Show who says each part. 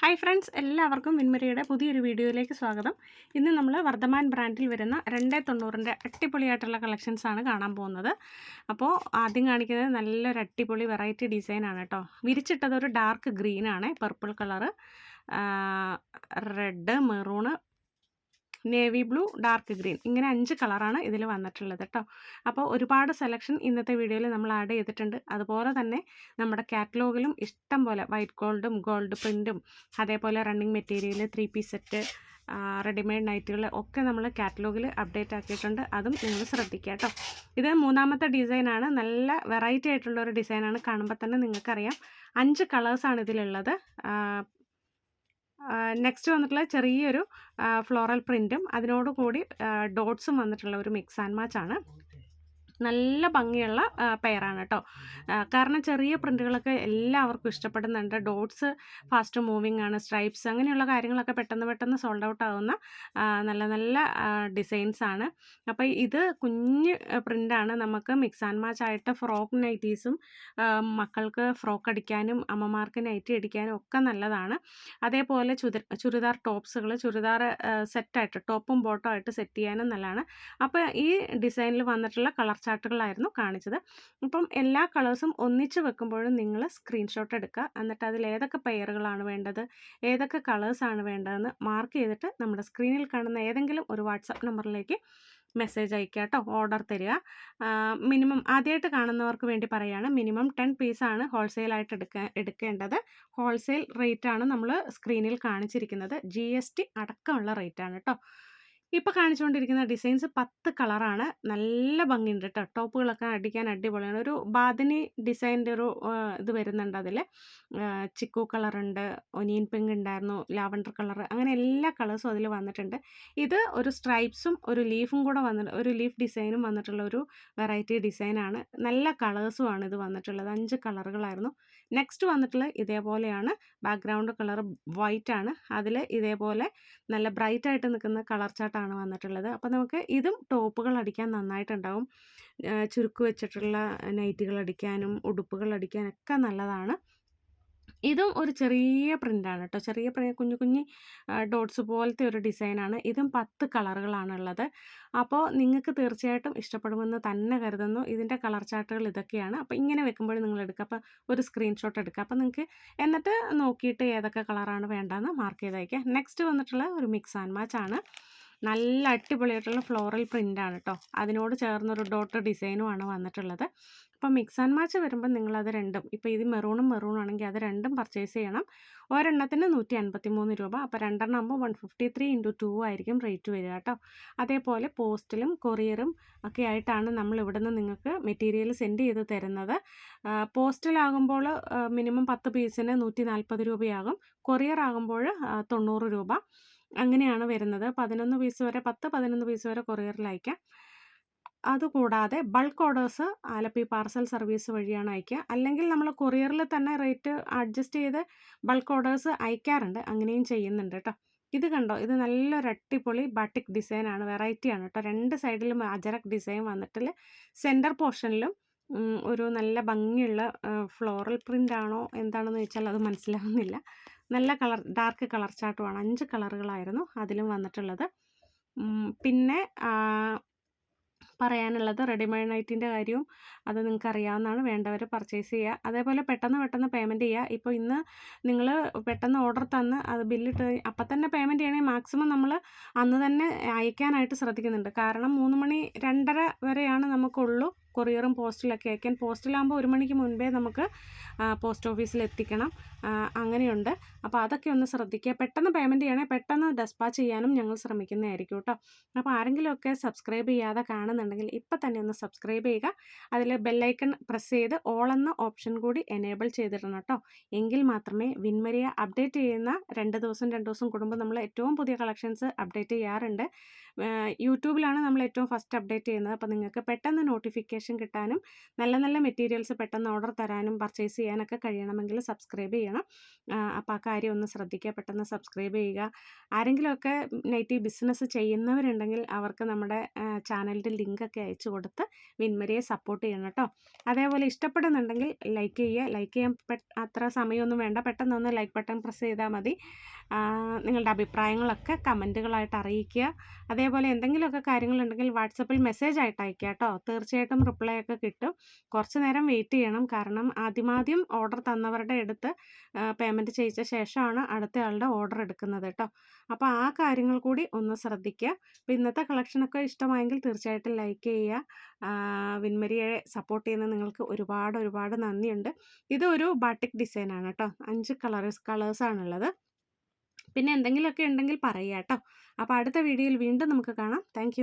Speaker 1: Hi friends എല്ലാവർക്കും വിൻമരിയുടെ പുതിയൊരു വീഡിയോയിലേക്ക് സ്വാഗതം. ഇന്ന് നമ്മൾ വർദ്ധമാൻ ബ്രാൻഡിൽ വരുന്ന രണ്ടേ തൊണ്ണൂറിന്റെ അടിപൊളിയായിട്ടുള്ള കളക്ഷൻസാണ് കാണാൻ പോകുന്നത്. അപ്പോൾ ആദ്യം കാണിക്കുന്നത് നല്ലൊരു അടിപൊളി വെറൈറ്റി ഡിസൈനാണ് കേട്ടോ. വിരിച്ചിട്ടത് ഒരു dark ഗ്രീനാണ് purple colour red maroon navy blue dark green ഇങ്ങനെ അഞ്ച് കളറാണ് ഇതിൽ വന്നിട്ടുള്ളത് കേട്ടോ അപ്പോൾ ഒരുപാട് സെലക്ഷൻ ഇന്നത്തെ വീഡിയോയിൽ നമ്മൾ ആഡ് ചെയ്തിട്ടുണ്ട്. അതുപോലെ തന്നെ നമ്മുടെ കാറ്റലോഗിലും ഇഷ്ടം പോലെ വൈറ്റ് ഗോൾഡും ഗോൾഡ് പ്രിന്റും അതേപോലെ running material three piece set readymade നൈറ്റുകൾ ഒക്കെ നമ്മൾ കാറ്റലോഗിൽ അപ്ഡേറ്റ് ആക്കിയിട്ടുണ്ട്. അതും നിങ്ങൾ ശ്രദ്ധിക്കുക കേട്ടോ ഇത് മൂന്നാമത്തെ ഡിസൈനാണ് നല്ല വെറൈറ്റി ആയിട്ടുള്ള ഒരു ഡിസൈനാണ് കാണുമ്പോൾ തന്നെ നിങ്ങൾക്കറിയാം. അഞ്ച് കളേഴ്സാണ് ഇതിലുള്ളത്. നെക്സ്റ്റ് വന്നിട്ടുള്ള ചെറിയൊരു ഫ്ലോറൽ പ്രിന്റും അതിനോടുകൂടി ഡോട്ട്സും വന്നിട്ടുള്ള ഒരു മിക്സ് ആൻഡ് മാച്ചാണ് നല്ല ഭംഗിയുള്ള പെയറാണ് കേട്ടോ കാരണം ചെറിയ പ്രിന്റുകളൊക്കെ എല്ലാവർക്കും ഇഷ്ടപ്പെടുന്നുണ്ട്. ഡോട്ട്സ് ഫാസ്റ്റ് മൂവിങ് ആണ് സ്ട്രൈപ്സ് അങ്ങനെയുള്ള കാര്യങ്ങളൊക്കെ പെട്ടെന്ന് പെട്ടെന്ന് സോൾഡ് ഔട്ട് ആവുന്ന നല്ല നല്ല ഡിസൈൻസ് ആണ്. അപ്പോൾ ഇത് കുഞ്ഞ് പ്രിന്റാണ് നമുക്ക് മിക്സ് ആൻഡ് മാച്ച് ആയിട്ട് ഫ്രോക്ക് നൈറ്റീസും മക്കൾക്ക് ഫ്രോക്ക് അടിക്കാനും അമ്മമാർക്ക് നൈറ്റി അടിക്കാനും ഒക്കെ നല്ലതാണ്. അതേപോലെ ചുരിദാർ ടോപ്സുകൾ ചുരിദാർ സെറ്റായിട്ട് ടോപ്പും ബോട്ടോ ആയിട്ട് സെറ്റ് ചെയ്യാനും നല്ലതാണ്. അപ്പോൾ ഈ ഡിസൈനിൽ വന്നിട്ടുള്ള കളർ ചാർട്ടുകളായിരുന്നു കാണിച്ചത്. അപ്പം എല്ലാ കളേഴ്സും ഒന്നിച്ച് വെക്കുമ്പോഴും നിങ്ങൾ സ്ക്രീൻഷോട്ട് എടുക്കുക. എന്നിട്ട് അതിൽ ഏതൊക്കെ പെയറുകളാണ് വേണ്ടത് ഏതൊക്കെ കളേഴ്സാണ് വേണ്ടതെന്ന് മാർക്ക് ചെയ്തിട്ട് നമ്മുടെ സ്ക്രീനിൽ കാണുന്ന ഏതെങ്കിലും ഒരു വാട്സപ്പ് നമ്പറിലേക്ക് മെസ്സേജ് അയക്കുക കേട്ടോ ഓർഡർ തരിക. മിനിമം ആദ്യമായിട്ട് കാണുന്നവർക്ക് വേണ്ടി പറയുകയാണ് മിനിമം ടെൻ പീസാണ് ഹോൾസെയിലായിട്ട് എടുക്കുക എടുക്കേണ്ടത്. ഹോൾസെയിൽ റേറ്റാണ് നമ്മൾ സ്ക്രീനിൽ കാണിച്ചിരിക്കുന്നത്. ജി എസ് ടി അടക്കമുള്ള റേറ്റാണ് കേട്ടോ. ഇപ്പോൾ കാണിച്ചുകൊണ്ടിരിക്കുന്ന ഡിസൈൻസ് പത്ത് കളറാണ്. നല്ല ഭംഗിയുണ്ട് കേട്ടോ ടോപ്പുകളൊക്കെ അടിക്കാൻ അടിപൊളിയാണ്. ഒരു ബാദിനി ഡിസൈന്റെ ഒരു ഇത് വരുന്നുണ്ട് അതിൽ ചിക്കു കളറുണ്ട് ഒനിയൻ പിങ്ക് ഉണ്ടായിരുന്നു ലാവണ്ടർ കളർ അങ്ങനെ എല്ലാ കളേഴ്സും അതിൽ വന്നിട്ടുണ്ട്. ഇത് ഒരു സ്ട്രൈപ്സും ഒരു ലീഫും കൂടെ വന്നിട്ട് ഒരു ലീഫ് ഡിസൈനും വന്നിട്ടുള്ള ഒരു വെറൈറ്റി ഡിസൈനാണ്. നല്ല കളേഴ്സുമാണ് ഇത് വന്നിട്ടുള്ളത്. അഞ്ച് കളറുകളായിരുന്നു. നെക്സ്റ്റ് വന്നിട്ടുള്ള ഇതേപോലെയാണ്. ബാക്ക്ഗ്രൗണ്ട് കളർ വൈറ്റ് ആണ് അതിൽ ഇതേപോലെ നല്ല ബ്രൈറ്റ് ആയിട്ട് നിൽക്കുന്ന കളർ ചാട്ടാണ് വന്നിട്ടുള്ളത്. അപ്പോൾ നമുക്ക് ഇതും ടോപ്പുകൾ അടിക്കാൻ നന്നായിട്ടുണ്ടാവും. ചുരുക്ക് വെച്ചിട്ടുള്ള നൈറ്റുകൾ അടിക്കാനും ഉടുപ്പുകൾ അടിക്കാനൊക്കെ നല്ലതാണ്. ഇതും ഒരു ചെറിയ പ്രിന്റാണ് കേട്ടോ ചെറിയ പ്രിന്റ് കുഞ്ഞു കുഞ്ഞി ഡോട്ട്സ് പോലത്തെ ഒരു ഡിസൈനാണ് ഇതും പത്ത് കളറുകളാണുള്ളത് അപ്പോൾ നിങ്ങൾക്ക് തീർച്ചയായിട്ടും ഇഷ്ടപ്പെടുമെന്ന് തന്നെ കരുതുന്നു. ഇതിന്റെ കളർ ചാർട്ടുകൾ ഇതൊക്കെയാണ്. അപ്പോൾ ഇങ്ങനെ വെക്കുമ്പോൾ നിങ്ങൾ എടുക്കുക. അപ്പോൾ ഒരു സ്ക്രീൻഷോട്ട് എടുക്കുക. അപ്പോൾ നിങ്ങൾക്ക് എന്നിട്ട് നോക്കിയിട്ട് ഏതൊക്കെ കളറാണ് വേണ്ടതെന്ന് മാർക്ക് ചെയ്തയക്കുക നെക്സ്റ്റ് വന്നിട്ടുള്ള ഒരു മിക്സ് ആൻഡ് മാച്ച് ആണ്. നല്ല അടിപൊളിയായിട്ടുള്ള ഫ്ലോറൽ പ്രിന്റാണ് കേട്ടോ അതിനോട് ചേർന്നൊരു ഡോട്ട് ഡിസൈനുമാണ് വന്നിട്ടുള്ളത്. അപ്പോൾ മിക്സ് ആൻഡ് മാച്ച് വരുമ്പോൾ നിങ്ങളത് രണ്ടും ഇപ്പോൾ ഇത് മെറൂണും മെറൂണും ആണെങ്കിൽ അത് രണ്ടും പർച്ചേസ് ചെയ്യണം. ഒരെണ്ണത്തിന് നൂറ്റി അൻപത്തി മൂന്ന് രൂപ അപ്പോൾ രണ്ടെണ്ണം ആകുമ്പോൾ one fifty three into two ആയിരിക്കും റേറ്റ് വരിക കേട്ടോ അതേപോലെ പോസ്റ്റിലും കൊറിയറും ഒക്കെ ആയിട്ടാണ് നമ്മൾ ഇവിടുന്ന് നിങ്ങൾക്ക് മെറ്റീരിയൽ സെൻഡ് ചെയ്ത് തരുന്നത്. പോസ്റ്റിലാകുമ്പോൾ മിനിമം പത്ത് പീസിന് നൂറ്റി നാൽപ്പത് രൂപയാകും. കൊറിയർ ആകുമ്പോൾ തൊണ്ണൂറ് രൂപ. അങ്ങനെയാണ് വരുന്നത്. പതിനൊന്ന് പീസ് വരെ പത്ത് പതിനൊന്ന് പീസ് വരെ കൊറിയറിൽ അയക്കാം അതുകൂടാതെ bulk orders Alleppey parcel service വഴിയാണ് അയക്കുക. അല്ലെങ്കിൽ നമ്മൾ കൊറിയറിൽ തന്നെ റേറ്റ് അഡ്ജസ്റ്റ് ചെയ്ത് ബൾക്ക് ഓർഡേഴ്സ് അയക്കാറുണ്ട്. അങ്ങനെയും ചെയ്യുന്നുണ്ട് കേട്ടോ. ഇത് കണ്ടോ? ഇത് നല്ലൊരു അട്ടിപ്പൊളി ബാട്ടിക് ഡിസൈനാണ് വെറൈറ്റിയാണ് കേട്ടോ. രണ്ട് സൈഡിലും അജറക് ഡിസൈൻ വന്നിട്ടില്ല. സെന്റർ പോർഷനിലും ഒരു നല്ല ഭംഗിയുള്ള ഫ്ലോറൽ പ്രിന്റ് ആണോ എന്താണെന്ന് ചോദിച്ചാൽ അത് മനസ്സിലാവുന്നില്ല. നല്ല കളർ ഡാർക്ക് കളർ ചാർട്ടുമാണ്. അഞ്ച് കളറുകളായിരുന്നു അതിലും വന്നിട്ടുള്ളത്. പിന്നെ പറയാനുള്ളത് റെഡിമെയ്ഡ് നൈറ്റിന്റെ കാര്യവും അത് നിങ്ങൾക്ക് അറിയാവുന്നതാണ് വേണ്ടവർ പർച്ചേസ് ചെയ്യുക. അതേപോലെ പെട്ടെന്ന് പെട്ടെന്ന് പേയ്മെന്റ് ചെയ്യുക. ഇപ്പോൾ ഇന്ന് നിങ്ങൾ പെട്ടെന്ന് ഓർഡർ തന്ന് അത് ബില്ലിട്ട് അപ്പം തന്നെ പേയ്മെന്റ് ചെയ്യണമെങ്കിൽ മാക്സിമം നമ്മൾ അന്ന് തന്നെ അയക്കാനായിട്ട് ശ്രദ്ധിക്കുന്നുണ്ട്. കാരണം മൂന്ന് മണി രണ്ടര വരെയാണ് നമുക്കുള്ളൂ. കൊറിയറും പോസ്റ്റിലൊക്കെ അയക്കാൻ പോസ്റ്റിലാകുമ്പോൾ ഒരു മണിക്ക് മുൻപേ നമുക്ക് പോസ്റ്റ് ഓഫീസിൽ എത്തിക്കണം. അങ്ങനെയുണ്ട്. അപ്പോൾ അതൊക്കെ ഒന്ന് ശ്രദ്ധിക്കുക. പെട്ടെന്ന് പേയ്മെന്റ് ചെയ്യണേ പെട്ടെന്ന് ഡെസ്പാച്ച് ചെയ്യാനും ഞങ്ങൾ ശ്രമിക്കുന്നതായിരിക്കും കേട്ടോ. അപ്പോൾ ആരെങ്കിലുമൊക്കെ സബ്സ്ക്രൈബ് ചെയ്യാതെ കാണുന്നുണ്ടെങ്കിൽ ഇപ്പം തന്നെ ഒന്ന് സബ്സ്ക്രൈബ് ചെയ്യുക. അതിൽ ബെല്ലൈക്കൺ പ്രസ് ചെയ്ത് ഓൾ എന്ന ഓപ്ഷൻ കൂടി എനേബിൾ ചെയ്തിടണം കേട്ടോ. എങ്കിൽ മാത്രമേ വിൻമരിയ അപ്ഡേറ്റ് ചെയ്യുന്ന രണ്ട് ദിവസം രണ്ട് ദിവസം കൂടുമ്പോൾ നമ്മൾ ഏറ്റവും പുതിയ കളക്ഷൻസ് അപ്ഡേറ്റ് ചെയ്യാറുണ്ട്. യൂട്യൂബിലാണ് നമ്മൾ ഏറ്റവും ഫസ്റ്റ് അപ്ഡേറ്റ് ചെയ്യുന്നത്. അപ്പോൾ നിങ്ങൾക്ക് പെട്ടെന്ന് നോട്ടിഫിക്കേഷൻ കിട്ടാനും നല്ല നല്ല മെറ്റീരിയൽസ് പെട്ടെന്ന് ഓർഡർ തരാനും പർച്ചേസ് ചെയ്യാനൊക്കെ കഴിയണമെങ്കിൽ സബ്സ്ക്രൈബ് ചെയ്യണം. അപ്പോൾ ആ കാര്യം ഒന്ന് ശ്രദ്ധിക്കുക പെട്ടെന്ന് സബ്സ്ക്രൈബ് ചെയ്യുക. ആരെങ്കിലുമൊക്കെ നൈറ്റി ബിസിനസ് ചെയ്യുന്നവരുണ്ടെങ്കിൽ അവർക്ക് നമ്മുടെ ചാനലിന്റെ ലിങ്കൊക്കെ അയച്ചു കൊടുത്ത് വിൻമരയെ സപ്പോർട്ട് ചെയ്യണം കേട്ടോ. അതേപോലെ ഇഷ്ടപ്പെടുന്നുണ്ടെങ്കിൽ ലൈക്ക് ചെയ്യുക. ലൈക്ക് ചെയ്യാൻ അത്ര സമയമൊന്നും വേണ്ട. പെട്ടെന്ന് ഒന്ന് ലൈക്ക് ബട്ടൺ പ്രസ് ചെയ്താൽ മതി. നിങ്ങളുടെ അഭിപ്രായങ്ങളൊക്കെ കമന്റുകളായിട്ട് അറിയിക്കുക. അതേപോലെ എന്തെങ്കിലുമൊക്കെ കാര്യങ്ങളുണ്ടെങ്കിൽ വാട്സപ്പിൽ മെസ്സേജ് ആയിട്ട് അയക്കുക കേട്ടോ. തീർച്ചയായിട്ടും റിപ്ലൈ ഒക്കെ കിട്ടും. കുറച്ച് നേരം വെയിറ്റ് ചെയ്യണം. കാരണം ആദ്യമാദ്യം ഓർഡർ തന്നവരുടെ അടുത്ത് പേയ്മെന്റ് ചെയ്യിച്ച ശേഷമാണ് അടുത്ത ആളുടെ ഓർഡർ എടുക്കുന്നത് കേട്ടോ. അപ്പോൾ ആ കാര്യങ്ങൾ കൂടി ഒന്ന് ശ്രദ്ധിക്കുക. അപ്പോൾ ഇന്നത്തെ കളക്ഷനൊക്കെ ഇഷ്ടമായെങ്കിൽ തീർച്ചയായിട്ടും ലൈക്ക് ചെയ്യുക. വിൻമരിയെ സപ്പോർട്ട് ചെയ്യുന്ന നിങ്ങൾക്ക് ഒരുപാട് ഒരുപാട് നന്ദിയുണ്ട്. ഇതൊരു ബാട്ടിക് ഡിസൈനാണ് കേട്ടോ. അഞ്ച് കളേഴ്സ് കളേഴ്സാണുള്ളത് പിന്നെ എന്തെങ്കിലുമൊക്കെ ഉണ്ടെങ്കിൽ പറയുക കേട്ടോ. അപ്പോൾ അടുത്ത വീഡിയോയിൽ വീണ്ടും നമുക്ക് കാണാം. താങ്ക്